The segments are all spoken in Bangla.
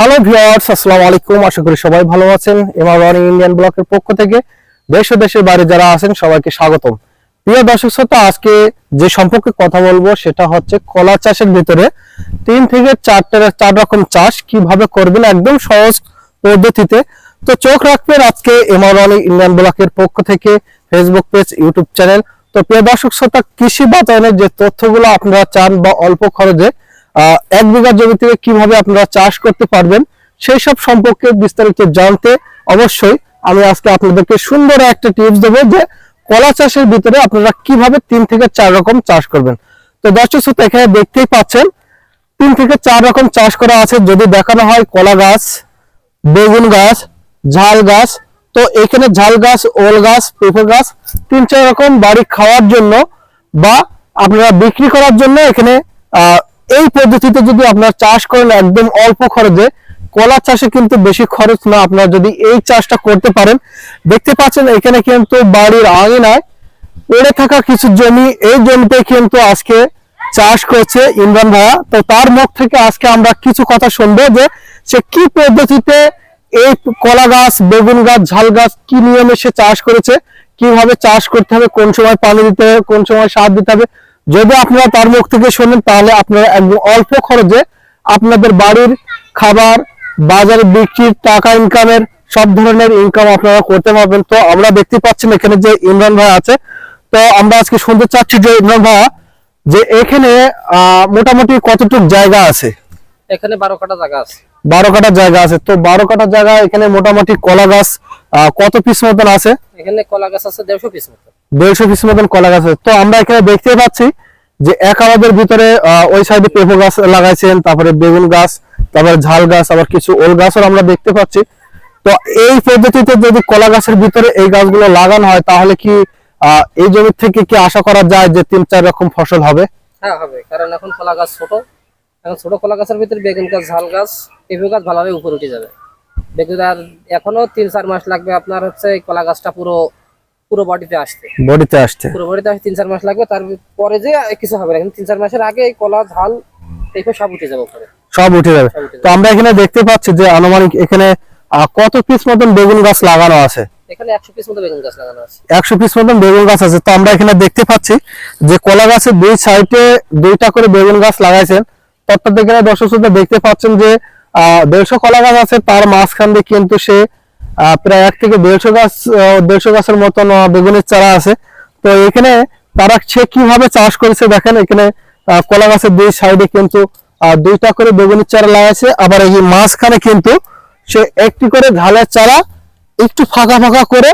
হ্যালো ভিউয়ার্স আসসালামু আলাইকুম। আশা করি সবাই ভালো আছেন। এমআর রানিং ইন্ডিয়ান ব্লকের পক্ষ থেকে দেশ ও দেশের বাইরে যারা আছেন, সবাইকে স্বাগতম। প্রিয় দর্শক শ্রোতা, আজকে যে সম্পর্কে কথা বলব সেটা হচ্ছে কলা চাষের ভিতরে তিন থেকে চারটে চার রকম চাষ কীভাবে করবেন একদম সহজ পদ্ধতিতে। তো চোখ রাখবেন আজকে এমআর ইন্ডিয়ান ব্লকের পক্ষ থেকে ফেসবুক পেজ ইউটিউব চ্যানেল তো প্রিয় দর্শক শ্রোতা, কৃষি বাতায়নের যে তথ্যগুলো আপনারা চান বা অল্প খরচে এক বিঘা জমি থেকে কীভাবে আপনারা চাষ করতে পারবেন, সেই সব সম্পর্কে বিস্তারিত জানতে অবশ্যই আমি আজকে আপনাদেরকে সুন্দর একটা টিপস দেবো যে কলা চাষের ভিতরে আপনারা কীভাবে তিন থেকে চার রকম চাষ করবেন। তো দর্শক শ্রোতা, এখানে দেখতেই পাচ্ছেন, তিন থেকে চার রকম চাষ করা আছে। যদি দেখানো হয় কলা গাছ, বেগুন গাছ, ঝাল গাছ, তো এখানে ঝাল গাছ, ওল গাছ, পেঁপে গাছ, তিন চার রকম বাড়ি খাওয়ার জন্য বা আপনারা বিক্রি করার জন্য এখানে এই পদ্ধতিতে যদি আপনার চাষ করেন একদম অল্প খরচে, কলা চাষে কিন্তু বেশি খরচ না। আপনারা যদি এই চাষটা করতে পারেন, দেখতে পাচ্ছেন এখানে কিন্তু বাড়ির আঙিনায় পড়ে থাকা কিছু জমি, এই জমিতে কিন্তু আজকে চাষ করছে ইমরান ভাইয়া। তো তার মুখ থেকে আজকে আমরা কিছু কথা শুনব যে সে কি পদ্ধতিতে এই কলা গাছ, বেগুন গাছ, ঝাল গাছ কি নিয়মে সে চাষ করেছে, কীভাবে চাষ করতে হবে, কোন সময় পানি দিতে হবে, কোন সময় সার দিতে হবে যদি আপনারা তার মুখ থেকে শোনেন তাহলে আপনারা একদম অল্প খরচে আপনাদের বাড়ির খাবার বাজারে বিক্রির টাকা ইনকামের সব ধরনের ইনকাম আপনারা করতে পারবেন। তো আমরা দেখতে পাচ্ছেন এখানে যে ইমরান ভাই আছে। তো আমরা আজকে শুনতে চাচ্ছি যে ইমরান ভাই যে এখানে আহ, মোটামুটি কতটুক জায়গা আছে? এখানে বারো কাটা জায়গা আছে। বারো কাটা জায়গা আছে। তো বারো কাটা জায়গা এখানে মোটামুটি কলা গাছ কত পিস মতন আছে? এখানে কলা গাছ আছে দেড়শো পিস মতো দেড়শো পিস মতন কলা গাছ তো আমরা এখানে দেখতে পাচ্ছি যে এক আমাদের ভিতরে ওই সাইডে পেঁপে গাছ লাগাইছেন, তারপরে বেগুন গাছ, তারপরে ঝাল গাছ, আবার কিছু ওল গাছও আমরা দেখতে পাচ্ছি। তো এই পদ্ধতিতে যদি কলা গাছের ভিতরে এই গাছগুলো লাগানো হয়, তাহলে কি এই জমি থেকে কি আশা করা যায় যে তিন চার রকম ফসল হবে? হ্যাঁ হবে। কারণ এখন কলা গাছ ছোট। এখন ছোট কলা গাছের ভিতরে বেগুন গাছ, ঝাল গাছ, পেঁপে গাছ ভালোভাবে উপরে উঠে যাবে। বেগুন আর এখনও তিন চার মাস লাগবে আপনার হচ্ছে কলা গাছটা পুরো পুরো বডিতে আসতে বডিতে আসতে পুরো বডিতে আসতে তিন চার মাস লাগবে তারপরে যে কিছু হবে না। কিন্তু তিন চার মাসের আগে এই কলা ঝাল পেঁপে সব উঠে যাবে উপরে সব উঠে যাবে। তো আমরা এখানে দেখতে পাচ্ছি যে আনুমানিক এখানে কত পিস মতন বেগুন গাছ লাগানো আছে? এখানে একশো পিস মতো বেগুন গাছ লাগানো আছে। একশো পিস মতন বেগুন গাছ আছে। তো আমরা এখানে দেখতে পাচ্ছি যে কলা গাছের দুই সাইডে দুইটা করে বেগুন গাছ লাগাইছেন। এখানে দর্শক শ্রোতা দেখতে পাচ্ছেন যে আহ, দেড়শো কলা গাছ আছে তার মাঝখান দিয়ে কিন্তু সে প্রায় এক থেকে দেড়শো গাছ দেড়শো গাছের মতন বেগুনের চারা আছে। তো এখানে তারা সে কীভাবে চাষ করেছে দেখেন, এখানে কলা গাছের দুই সাইডে কিন্তু দুইটা করে বেগুনের চারা লাগাইছে, আবার এই মাঝখানে কিন্তু সে একটি করে ঝালের চারা একটু ফাঁকা ফাঁকা করে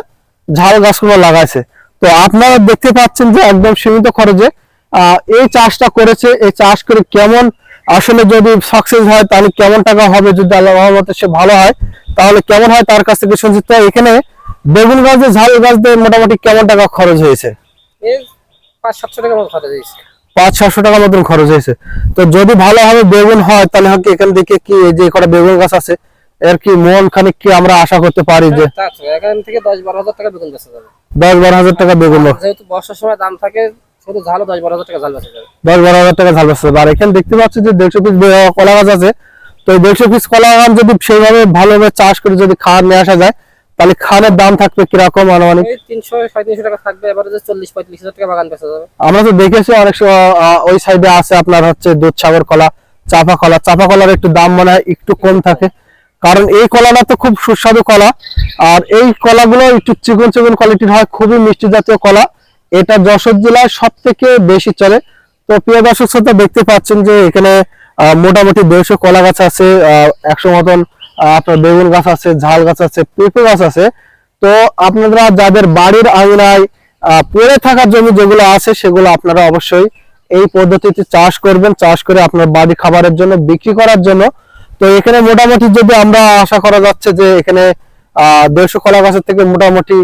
ঝাল গাছগুলো লাগাইছে। তো আপনারা দেখতে পাচ্ছেন যে একদম সীমিত খরচে এই চাষটা করেছে, এই চাষ করে কেমন আসলে যদি সাকসেস হয় তাহলে কেমন টাকা হবে যদি আল্লাহ রহমতে সে ভালো হয়? তাহলে কেমন হয় তার কাছ থেকে শুনছি। এখানে বেগুন গাছ দিয়ে ঝাল গাছ দিয়ে মোটামুটি কেমন টাকা খরচ হয়েছে? এই পাঁচ সাতশো টাকা মতো খরচ হয়েছে। পাঁচ সাতশো টাকা মতন খরচ হয়েছে। তো যদি ভালোভাবে বেগুন হয় তাহলে হয়তো এখান থেকে কি এই যে কটা বেগুন গাছ আছে এর কি মন খানিক কি আমরা আশা করতে পারি যে এখান থেকে দশ বারো হাজার টাকা বেগুন যাবে। দশ বারো হাজার টাকা বেগুন। যেহেতু বর্ষার সময় দাম থাকে শুধু দশ বারো হাজার টাকা ঝাল বেচা যাবে। দশ বারো হাজার টাকা ঝাল বাঁচতে আর এখানে দেখতে পাচ্ছি যে দেড়শো পিস কলা গাছ আছে। তো দেড়শো পিস কলা গাছ যদি সেইভাবে ভালোভাবে চাষ করে যদি খাওয়ার নিয়ে আসা যায় তাহলে খানের দাম থাকবে কীরকম আনুমানিক? তিনশো সাড়ে টাকা থাকবে এবারে চল্লিশ পঁয়ত্রিশ হাজার টাকা বাগান বেচা যাবে। আমরা তো দেখেছি অনেক সময় ওই সাইডে আছে আপনার হচ্ছে দুধ সাগর কলা চাপা কলা। চাপা কলার একটু দাম মনে হয় একটু কম থাকে। কারণ এই কলাটা তো খুব সুস্বাদু কলা। আর এই কলাগুলো একটু চিকন চিকন কোয়ালিটির হয় খুবই মিষ্টি জাতীয় কলা। এটা যশোর জেলায় সব থেকে বেশি চলে। তো প্রিয় দর্শক শ্রোতা, দেখতে পাচ্ছেন যে এখানে মোটামুটি দেড়শো কলা গাছ আছে একশো মতন আপনার বেগুন গাছ আছে, ঝাল গাছ আছে, পেঁপে গাছ আছে। তো আপনারা যাদের বাড়ির আঙিনায় পড়ে থাকা জমি যেগুলো আছে, সেগুলো আপনারা অবশ্যই এই পদ্ধতিতে চাষ করবেন। চাষ করে আপনার বাড়ি খাবারের জন্য, বিক্রি করার জন্য। তো এখানে মোটামুটি যদি আমরা আশা করা যাচ্ছে যে এখানে দেড়শো কলা গাছের থেকে মোটামুটি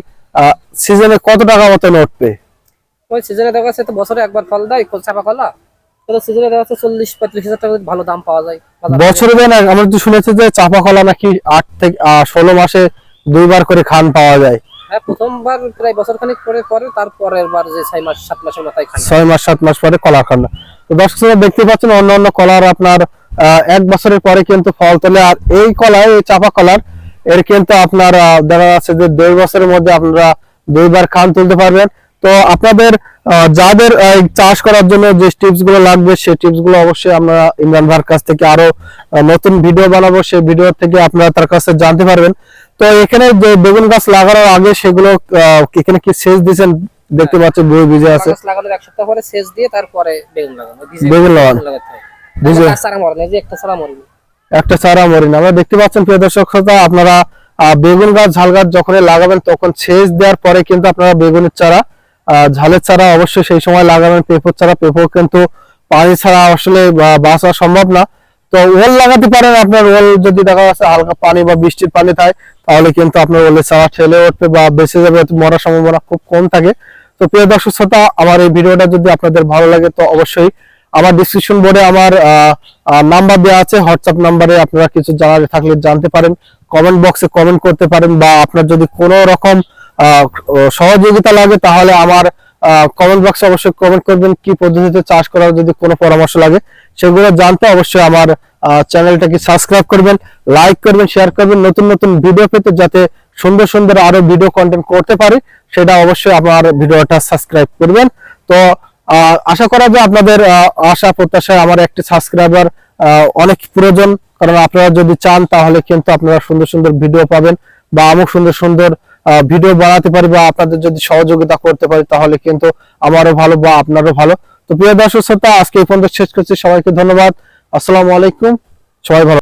সিজনে কত টাকা মতন উঠবে? ওই সিজনে দেখা যাচ্ছে তো বছরে একবার ফল দেয় কল- চাপা কলা সিজনে দেখা যাচ্ছে চল্লিশ পঁয়ত্রিশ হাজার টাকা ভালো দাম পাওয়া যায়। বছরে দেয় না আমরা তো শুনেছি যে চাপা কলা নাকি আট থেকে ষোলো মাসে দুইবার করে খান পাওয়া যায়। হ্যাঁ প্রথমবার প্রায় বছর খানিক পরে পরে তারপরের বার যে ছয় মাস সাত মাসের মাথায় খান। ছয় মাস সাত মাস পরে কলা খান। তো দর্শক শ্রোতা দেখতে পাচ্ছেন অন্য অন্য কলার আপনার এক বছরের পরে কিন্তু ফল তোলে। আর এই কলায় এই চাপা কলার এর কিন্তু আপনার দেখা যাচ্ছে যে দেড় বছরের মধ্যে আপনারা দুইবার খান তুলতে পারবেন। তো আপনাদের যাদের চাষ করার জন্য যে টিপসগুলো লাগবে সেই টিপসগুলো অবশ্যই আমরা ইমরান ভাইয়ের কাছ থেকে আরও নতুন ভিডিও বানাবো। সেই ভিডিও থেকে আপনারা তার কাছে জানতে পারবেন। তো এখানে যে বেগুন গাছ লাগানোর আগে সেগুলো এখানে কি সেচ দিয়েছেন? দেখতে পাচ্ছেন বই ভিজে আছে। লাগানোর এক সপ্তাহ পরে সেচ দিয়ে তারপরে বেগুন লাগানো। বীজে বেগুন হয় বীজে- মরে যে একটা চারা মরে একটা চারা মরিন আমরা দেখতে পাচ্ছেন প্রিয় দর্শক শ্রোতা, আপনারা বেগুন গাছ ঝাল গাছ যখন লাগাবেন তখন সেচ দেওয়ার পরে কিন্তু আপনারা বেগুনের চারা ঝালের চারা অবশ্যই সেই সময় লাগাবেন, পেঁপোর চারা পেঁপো কিন্তু পানি ছাড়া আসলে বাঁচা সম্ভব না। তো ওল লাগাতে পারেন আপনার ওল, যদি দেখা যাচ্ছে হালকা পানি বা বৃষ্টির পানি থাকে, তাহলে কিন্তু আপনার ওলের চারা ঠেলে উঠবে বা বেঁচে যাবে মরার সম্ভাবনা খুব কম থাকে। তো প্রিয় দর্শক শ্রোতা, আমার এই ভিডিওটা যদি আপনাদের ভালো লাগে, তো অবশ্যই আমার ডিসক্রিপশন বোর্ডে আমার নাম্বার দেওয়া আছে। হোয়াটসঅ্যাপ নাম্বারে আপনারা কিছু জানার থাকলে জানতে পারেন। কমেন্ট বক্সে কমেন্ট করতে পারেন বা আপনার যদি কোনো রকম সহযোগিতা লাগে, তাহলে আমার কমেন্ট বক্সে অবশ্যই কমেন্ট করবেন কি পদ্ধতিতে চাষ করার যদি কোনো পরামর্শ লাগে। সেগুলো জানতে অবশ্যই আমার চ্যানেলটাকে সাবস্ক্রাইব করবেন লাইক করবেন শেয়ার করবেন, নতুন নতুন ভিডিও পেতে যাতে সুন্দর সুন্দর আরও ভিডিও কন্টেন্ট করতে পারি, সেটা অবশ্যই আমার ভিডিওটা সাবস্ক্রাইব করবেন। তো আশা করা যায় আপনাদের আশা প্রত্যাশায় আমার একটি সাবস্ক্রাইবার অনেক প্রয়োজন। কারণ আপনারা যদি চান, তাহলে কিন্তু আপনারা সুন্দর সুন্দর ভিডিও পাবেন বা আমি সুন্দর সুন্দর ভিডিও বানাতে পারি বা আপনাদের যদি সহযোগিতা করতে পারি, তাহলে কিন্তু আমারও ভালো বা আপনারও ভালো। তো প্রিয় দর্শক শ্রোতা, আজকে এই পর্যন্ত শেষ করছি। সবাইকে ধন্যবাদ। আসসালামু আলাইকুম। সবাই ভালো